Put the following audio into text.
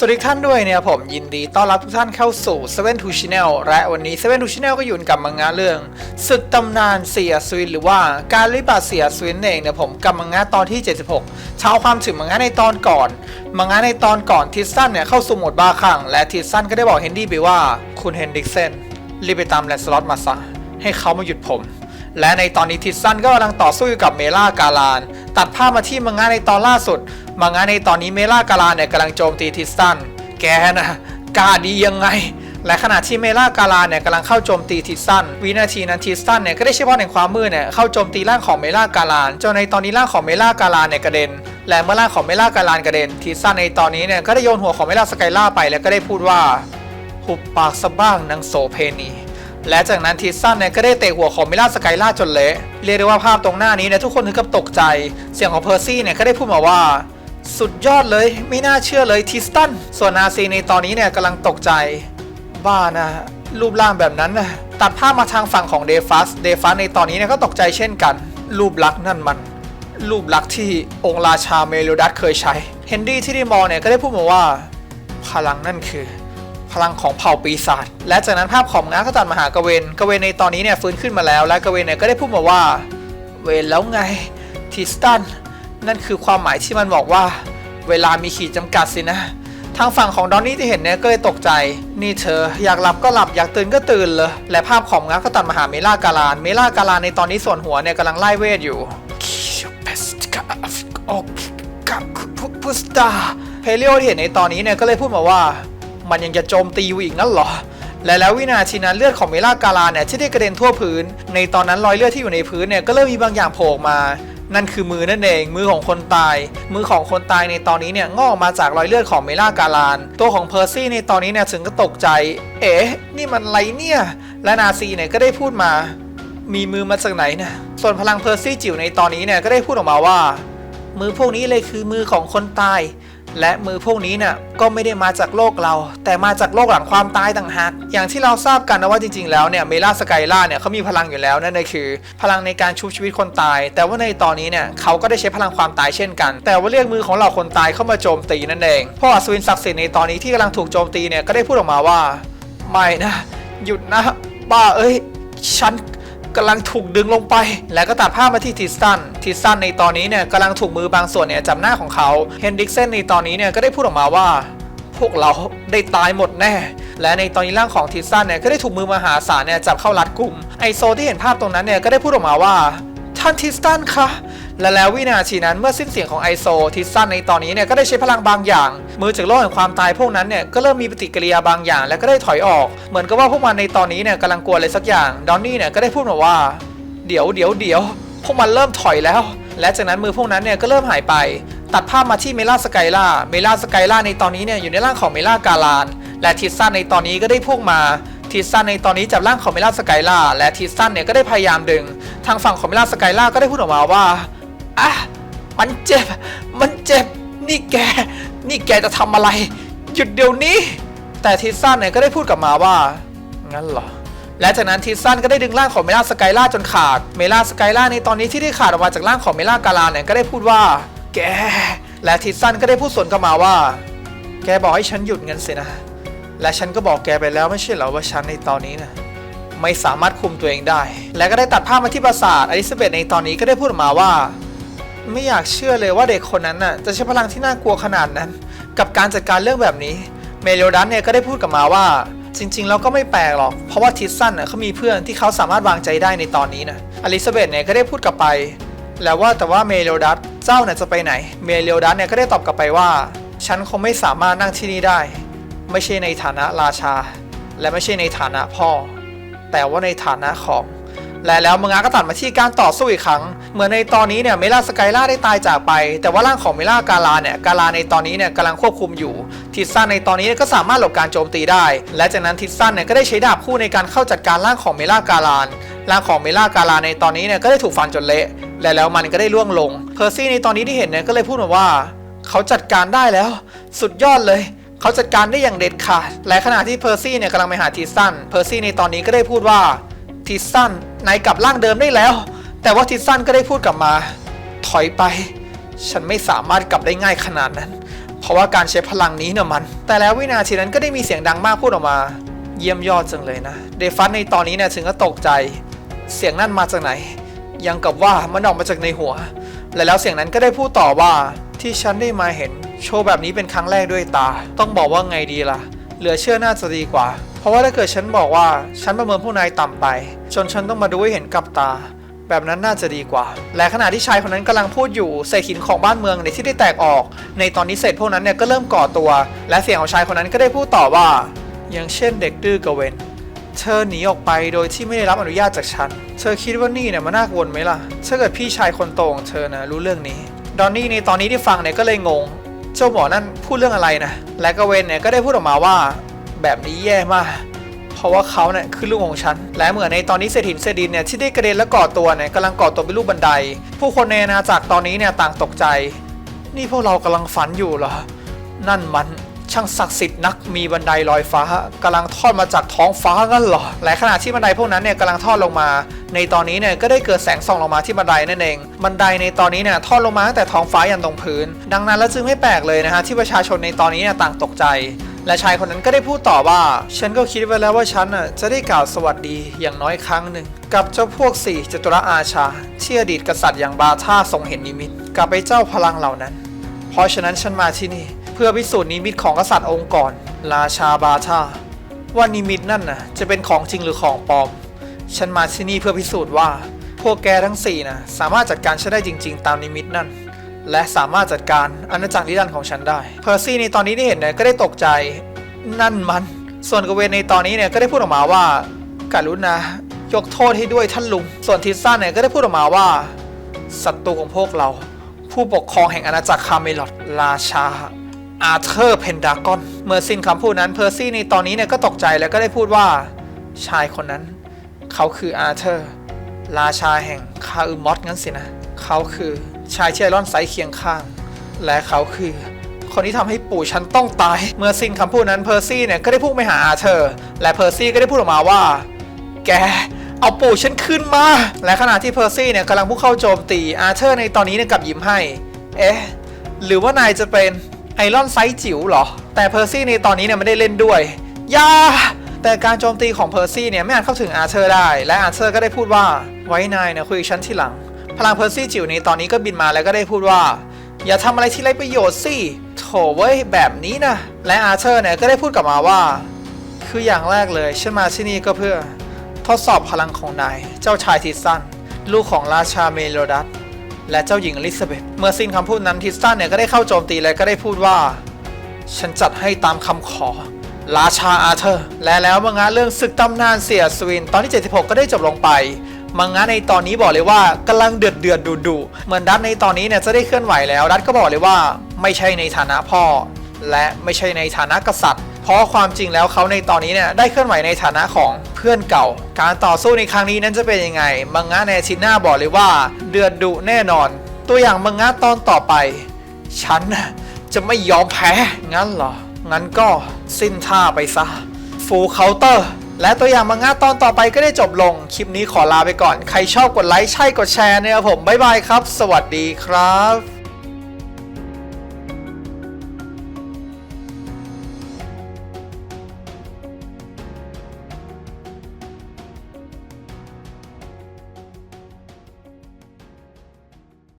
สวัสดีท่านด้วยเนี่ยผมยินดีต้อนรับทุกท่านเข้าสู่ Seven to Channel และวันนี้ Seven to Channel ก็อยู่กับมังงะเรื่องศึกตำนานเสียสวินหรือว่าการริบาเสียสวินเองเนี่ยผมกับมังงะตอนที่ 76 เช้าความถึงมังงะในตอนก่อน มังงะในตอนก่อนทิสตันเนี่ยเข้าสู่โหมดบาคังและทิสตันก็ได้บอกเฮนดี้ไปว่าคุณเฮนดิกเซนรีบไปตามแลนสล็อตมาซะให้เขามาหยุดผมและในตอนนี้ทิสซันก็กำลังต่อสู้อยู่กับเมล่ากาลาน ตัดภาพมาที่มังงะในตอนล่าสุด มังงะในตอนนี้เมล่ากาลาเนี่ยกำลังโจมตีทิสซัน แกนะกล้าดียังไง และขณะที่เมล่ากาลาเนี่ยกำลังเข้าโจมตีทิสซัน วินาทีนั้นทิสซันเนี่ยก็ได้ใช้พลังแห่งความมืดเนี่ยเข้าโจมตีร่างของเมล่ากาลาจนในตอนนี้ร่างของเมล่ากาลาเนี่ยกระเด็น และเมื่อร่างของเมล่ากาลากระเด็นทิสซันในตอนนี้เนี่ยก็ได้โยนหัวของเมล่าสกายล่าไปแล้วก็ได้พูดว่าหุบปากสะบ้างนางโสเพณีและจากนั้นทิสซันเนี่ยก็ได้เตะหัวของมิลาสกายล่าจนเละ เรียกได้ว่าภาพตรงหน้านี้เนี่ยทุกคนถึงกับตกใจ เสียงของเพอร์ซี่เนี่ยก็ได้พูดมาว่า สุดยอดเลยไม่น่าเชื่อเลยทิสตัน ส่วนนาซีในตอนนี้เนี่ยกำลังตกใจ บ้านะ รูปร่างแบบนั้นนะตัดภาพมาทางฝั่งของเดฟัสเดฟัสในตอนนี้เนี่ยก็ตกใจเช่นกัน รูปลักษณ์นั่นมัน รูปลักษณ์ที่องค์ราชาเมโลดัสเคยใช้เฮนดี้ที่ได้มองเนี่ยก็ได้พูดมาว่า พลังนั่นคือ พลังของเผ่าปีศาจและจากนั้นภาพของง้าก็ตัดมาหากเวนกเวนในตอนนี้เนี่ยฟื้นขึ้นมาแล้ว และกเวนเนี่ยก็ได้พูดมาว่า เวนแล้วไงทิสตัน นั่นคือความหมายที่มันบอกว่า เวลามีขีดจำกัดสินะ ทางฝั่งของดอนนี่ที่เห็นเนี่ยก็เลยตกใจ นี่เธอ อยากหลับก็หลับอยากตื่นก็ตื่นเลย และภาพของง้าก็ตัดมาหาเมล่ากาลาน เมล่ากาลานในตอนนี้ส่วนหัวเนี่ยกำลังไล่เวทอยู่พุสตาเพเลียที่เห็นในตอนนี้เนี่ยก็เลยพูดมาว่า มันยังจะโจมตีอยู่อีกนั่นเหรอและแล้ววินาทีนั้นเลือดของเมล่ากาลาเนี่ยที่ได้กระเด็นทั่วพื้น ในตอนนั้นรอยเลือดที่อยู่ในพื้นเนี่ยก็เริ่มมีบางอย่างโผล่มา นั่นคือมือนั่นเอง มือของคนตาย มือของคนตายในตอนนี้เนี่ยงอกมาจากรอยเลือดของเมล่ากาลาน ตัวของเพอร์ซี่ในตอนนี้เนี่ยถึงก็ตกใจ เอ๊ะ นี่มันไรเนี่ย และนาซีเนี่ยก็ได้พูดมา มีมือมาจากไหนนะส่วนพลังเพอร์ซี่จิ๋วในตอนนี้เนี่ยก็ได้พูดออกมาว่า มือพวกนี้เลยคือมือของคนตาย และมือพวกนี้เนี่ยก็ไม่ได้มาจากโลกเรา แต่มาจากโลกหลังความตายต่างหากอย่างที่เราทราบกันนะว่าจริงๆแล้วเนี่ยเมล่าสกายล่าเนี่ยเขามีพลังอยู่แล้วนั่นคือ พลังในการชุบชีวิตคนตาย แต่ว่าในตอนนี้เนี่ยเขาก็ได้ใช้พลังความตายเช่นกัน แต่ว่าเรียกมือของเราคนตายเข้ามาโจมตีนั่นเองพราะอัศวินศักดิ์สิทธิ์ในตอนนี้ที่กำลังถูกโจมตีเนี่ยก็ได้พูดออกมาว่า ไม่นะ หยุดนะบ้าเอ้ยฉัน กำลังถูกดึงลงไป แล้วก็ตัดภาพมาที่ทิสตัน ทิสตันในตอนนี้เนี่ยกำลังถูกมือบางส่วนเนี่ยจับหน้าของเขา เฮนดริกเซนในตอนนี้เนี่ยก็ได้พูดออกมาว่า พวกเราได้ตายหมดแน่ และในตอนนี้ร่างของทิสตันเนี่ยก็ได้ถูกมือมหาศาลเนี่ยจับเข้ารัดกลุ่ม ไอโซที่เห็นภาพตรงนั้นเนี่ยก็ได้พูดออกมาว่า ท่านทิสตันคะ และแล้ววินาทีนั้นเมื่อสิ้นเสียงของไอโซทิสตันในตอนนี้เนี่ยก็ได้ใช้พลังบางอย่าง มือจากโลกแห่งความตายพวกนั้นเนี่ยก็เริ่มมีปฏิกิริยาบางอย่าง และก็ได้ถอยออก เหมือนกับว่าพวกมันในตอนนี้เนี่ยกำลังกลัวอะไรสักอย่างดอนนี่เนี่ยก็ได้พูดมาว่า เดี๋ยวเดี๋ยวเดี๋ยวพวกมันเริ่มถอยแล้ว และจากนั้นมือพวกนั้นเนี่ยก็เริ่มหายไป ตัดภาพมาที่เมล่าสกายล่าเมล่าสกายล่าในตอนนี้เนี่ยอยู่ในร่างของเมล่ากาลานและทิสซันในตอนนี้ก็ได้พุ่งมา ทิสซันในตอนนี้จับร่างของเมล่าสกายล่าและทิสซันเนี่ยก็ได้พยายามดึง ทางฝั่งของเมล่าสกายล่าก็ได้พูดออกมาว่าอะมันเจ็บ มันเจ็บ นี่แก นี่แกจะทำอะไร หยุดเดี๋ยวนี้ แต่ทิสซันเนี่ยก็ได้พูดกลับมาว่า งั้นเหรอ และจากนั้นทิสซันก็ได้ดึงร่างของเมล่าสกายล่าจนขาด เมล่าสกายล่าในตอนนี้ที่ได้ขาดออกมาจากร่างของเมล่ากาลาเนี่ยก็ได้พูดว่า แก และทิสซันก็ได้พูดสวนกลับมาว่า แกบอกให้ฉันหยุดเงินสินะ และฉันก็บอกแกไปแล้วไม่ใช่เหรอว่าฉันในตอนนี้นะไม่สามารถคุมตัวเองได้ และก็ได้ตัดภาพมาที่ปราสาทอลิซาเบธในตอนนี้ก็ได้พูดออกมาว่า ไม่อยากเชื่อเลยว่าเด็กคนนั้นน่ะจะใช้พลังที่น่ากลัวขนาดนั้น กับการจัดการเรื่องแบบนี้ เมโลดันเนี่ยก็ได้พูดกับมาว่า จริงๆแล้วก็ไม่แปลกหรอก เพราะว่าทิสซันน่ะเขามีเพื่อนที่เขาสามารถวางใจได้ในตอนนี้นะอลิซาเบธเนี่ยก็ได้พูดกลับไป แล้วว่าแต่ว่าเมโลดัสเจ้าน่ะจะไปไหน เมโลดัสเนี่ยก็ได้ตอบกลับไปว่า ฉันคงไม่สามารถนั่งที่นี่ได้ ไม่ใช่ในฐานะราชา และไม่ใช่ในฐานะพ่อ แต่ว่าในฐานะของ และแล้วมังงะก็ตัดมาที่การต่อสู้อีกครั้ง เหมือนในตอนนี้เนี่ยเมล่าสกายล่าได้ตายจากไป แต่ว่าร่างของเมล่ากาลาเนี่ยกาลาในตอนนี้เนี่ยกำลังควบคุมอยู่ ทิสซันในตอนนี้ก็สามารถหลบการโจมตีได้ และจากนั้นทิสซันเนี่ยก็ได้ใช้ดาบคู่ในการเข้าจัดการร่างของเมล่ากาลานร่างของเมล่ากาลาในตอนนี้เนี่ยก็ได้ถูกฟันจนเละและแล้วมันก็ได้ล่วงลง เพอร์ซี่ในตอนนี้ที่เห็นเนี่ยก็เลยพูดมาว่า เขาจัดการได้แล้ว สุดยอดเลย เขาจัดการได้อย่างเด็ดขาด และขณะที่เพอร์ซี่เนี่ยกำลังไปหาทิสซัน เพอร์ซี่ในตอนนี้ก็ได้พูดว่าทิสซันนายกลับร่างเดิมได้แล้ว แต่ว่าทิสซันก็ได้พูดกลับมา ถอยไป ฉันไม่สามารถกลับได้ง่ายขนาดนั้น เพราะว่าการใช้พลังนี้เนี่ยมัน แต่แล้ววินาทีนั้นก็ได้มีเสียงดังมากพูดออกมา เยี่ยมยอดจังเลยนะ เดฟันในตอนนี้เนี่ยถึงก็ตกใจ เสียงนั่นมาจากไหน ยังกับว่ามันออกมาจากในหัว และแล้วเสียงนั้นก็ได้พูดต่อว่าที่ฉันได้มาเห็น โชว์แบบนี้เป็นครั้งแรกด้วยตา ต้องบอกว่าไงดีล่ะ เหลือเชื่อน่าจะดีกว่า เพราะว่าถ้าเกิดฉันบอกว่าฉันประเมินผู้นายต่ำไป จนฉันต้องมาดูให้เห็นกับตา แบบนั้นน่าจะดีกว่า และขณะที่ชายคนนั้นกำลังพูดอยู่เศษหินของบ้านเมืองในที่ได้แตกออก ในตอนนี้เศษพวกนั้นเนี่ยก็เริ่มก่อตัว และเสียงของชายคนนั้นก็ได้พูดต่อว่า อย่างเช่นเด็กดื้อกเวนเธอหนีออกไปโดยที่ไม่ได้รับอนุญาตจากฉัน เธอคิดว่านี่เนี่ยมันน่ากังวลไหมล่ะ ถ้าเกิดพี่ชายคนโตของเธอนะรู้เรื่องนี้ ดอนนี่ในตอนนี้ที่ฟังเนี่ยก็เลยงง เจ้าหมอนั่นพูดเรื่องอะไรนะ และก็เวนเนี่ยก็ได้พูดออกมาว่าแบบนี้แย่มาก เพราะว่าเขาเนี่ยคือลูกของฉัน และเหมือนในตอนนี้เศรษฐินเศรษฐินเนี่ยที่ได้กระเด็นและก่อตัวเนี่ยกำลังก่อตัวเป็นรูปบันได ผู้คนในอาณาจักรตอนนี้เนี่ยต่างตกใจ นี่พวกเรากำลังฝันอยู่เหรอ นั่นมัน ช่างศักดิ์สิทธิ์นักมีบันไดลอยฟ้ากำลังทอดมาจากท้องฟ้างั้นหรอและขณะที่บันไดพวกนั้นเนี่ยกำลังทอดลงมา ในตอนนี้เนี่ยก็ได้เกิดแสงส่องลงมาที่บันไดนั่นเอง บันไดในตอนนี้เนี่ยทอดลงมาตั้งแต่ท้องฟ้ายันตรงพื้น ดังนั้นแล้วจึงไม่แปลกเลยนะฮะที่ประชาชนในตอนนี้เนี่ยต่างตกใจ และชายคนนั้นก็ได้พูดต่อว่า ฉันก็คิดไว้แล้วว่าฉันน่ะจะได้กล่าวสวัสดีอย่างน้อยครั้งหนึ่งกับเจ้าพวกสี่จตุรอาชาที่อดีตกษัตริย์อย่างบาธาทรงเห็นนิมิต กับไปเจ้าพลังเหล่านั้น เพราะฉะนั้นฉันมาที่นี่ พื่อพิสูจน์นิมิตของกษัตริย์องค์ก่อนราชาบาธาว่านิมิตนั่นน่ะจะเป็นของจริงหรือของปลอม ฉันมาที่นี่เพื่อพิสูจน์ว่า พวกแกทั้งสี่นะสามารถจัดการฉันได้จริง ๆ ตามนิมิตนั่น และสามารถจัดการอาณาจักรนิรันดร์ของฉันได้ เพอร์ซี่ในตอนนี้ที่เห็นเนี่ยก็ได้ตกใจนั่นมัน ส่วนกเวนในตอนนี้เนี่ยก็ได้พูดออกมาว่าการุณายกโทษให้ด้วยท่านลุง ส่วนทิสซ่าเนี่ยก็ได้พูดออกมาว่าศัตรูของพวกเรา ผู้ปกครองแห่งอาณาจักรคาเมลอดราชา อาเธอร์เพนดากอนเมื่อสิ้นคำพูดนั้นเพอร์ซี่ในตอนนี้เนี่ยก็ตกใจแล้วก็ได้พูดว่าชายคนนั้น เขาคืออาเธอร์ ราชาแห่งคาอึมอสงั้นสินะ เขาคือชายที่ไอรอนไซด์เคียงข้าง และเขาคือคนที่ทำให้ปู่ฉันต้องตาย เมื่อสิ้นคำพูดนั้นเพอร์ซี่เนี่ยก็ได้พุ่งไปหาอาเธอร์ และเพอร์ซี่ก็ได้พูดออกมาว่า แก เอาปู่ฉันขึ้นมา และขณะที่เพอร์ซี่เนี่ยกำลังพุ่งเข้าโจมตีอาเธอร์ในตอนนี้เนี่ยกลับยิ้มให้ เอ๊ะ หรือว่านายจะเป็น ไอรอนไซส์จิ๋วเหรอ แต่เพอร์ซี่ในตอนนี้เนี่ยไม่ได้เล่นด้วยยาแต่การโจมตีของเพอร์ซี่เนี่ยไม่อาจเข้าถึงอาเธอร์ได้ และอาเธอร์ก็ได้พูดว่าไว้นายเนี่ยคุยกับฉันทีหลัง พลังเพอร์ซี่จิ๋วในตอนนี้ก็บินมาแล้วก็ได้พูดว่า อย่าทำอะไรที่ไร้ประโยชน์สิโถเว้ยแบบนี้นะและอาเธอร์เนี่ยก็ได้พูดกลับมาว่า คืออย่างแรกเลยฉันมาที่นี่ก็เพื่อ ทดสอบพลังของนายเจ้าชายทิสซันลูกของราชาเมโลดัส และเจ้าหญิงอลิซาเบธเมื่อสิ้นคำพูดนั้นทิสซันเนี่ยก็ได้เข้าโจมตีและก็ได้พูดว่า ฉันจัดให้ตามคำขอราชาอาเธอร์ และแล้วมังงะเรื่องศึกตำนานเสียสวิน ตอนที่ 76 ก็ได้จบลงไปมังงะในตอนนี้บอกเลยว่ากำลังเดือดเดือดดุดุเหมือนดัตในตอนนี้เนี่ยจะได้เคลื่อนไหวแล้ว ดัตก็บอกเลยว่าไม่ใช่ในฐานะพ่อ และไม่ใช่ในฐานะกษัตริย์ เพราะความจริงแล้วเขาในตอนนี้เนี่ยได้เคลื่อนไหวในฐานะของเพื่อนเก่า การต่อสู้ในครั้งนี้นั้นจะเป็นยังไง มังงะในชินหน้าบอกเลยว่า เดือดดุแน่นอน ตัวอย่างมังงะตอนต่อไป ฉันจะไม่ยอมแพ้ งั้นเหรอ งั้นก็สิ้นท่าไปซะ ฟูลเคาน์เตอร์ และตัวอย่างมังงะตอนต่อไปก็ได้จบลง คลิปนี้ขอลาไปก่อน ใครชอบกดไลค์ใช่กดแชร์เนี่ยผม บ๊ายบายครับ สวัสดีครับ